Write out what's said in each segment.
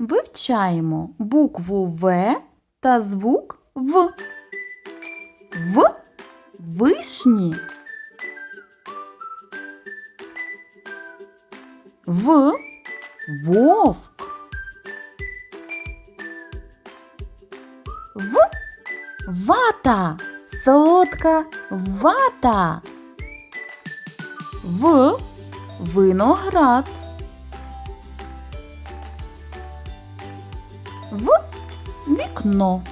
Вивчаємо букву В та звук В. В вишні. В вовк. В вата. Солодка вата. В виноград. В вікно.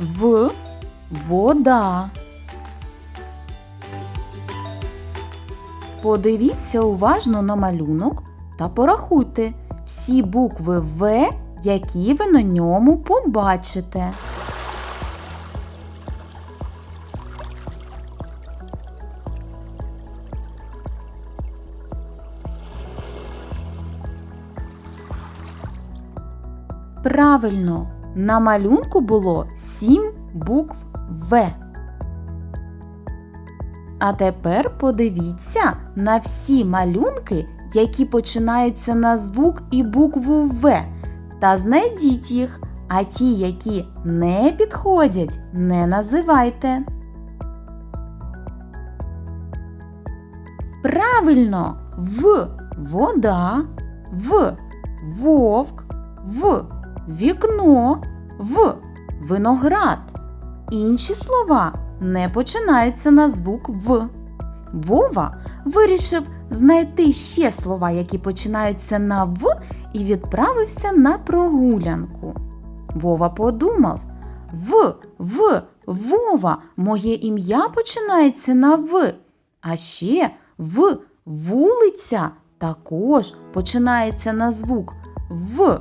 В вода. Подивіться уважно на малюнок та порахуйте всі букви В, які ви на ньому побачите. Правильно, на малюнку було сім букв В. А тепер подивіться на всі малюнки, які починаються на звук і букву В, та знайдіть їх, а ті, які не підходять, не називайте. Правильно, в вода, в вовк, в вікно, в виноград. Інші слова не починаються на звук В. Вова вирішив знайти ще слова, які починаються на В, і відправився на прогулянку. Вова подумав: В, В, Вова, моє ім'я починається на В. А ще В, вулиця також починається на звук В.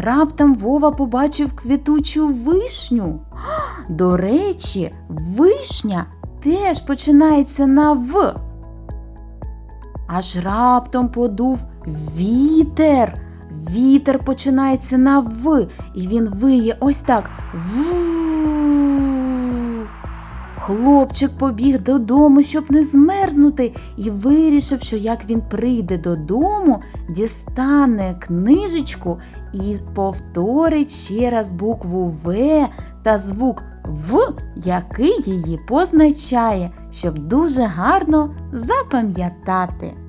Раптом Вова побачив квітучу вишню. До речі, вишня теж починається на В. Аж раптом подув вітер. Вітер починається на В, і він виє ось так. Ву. Хлопчик побіг додому, щоб не змерзнути, і вирішив, що як він прийде додому, дістане книжечку і повторить ще раз букву В та звук В, який її позначає, щоб дуже гарно запам'ятати.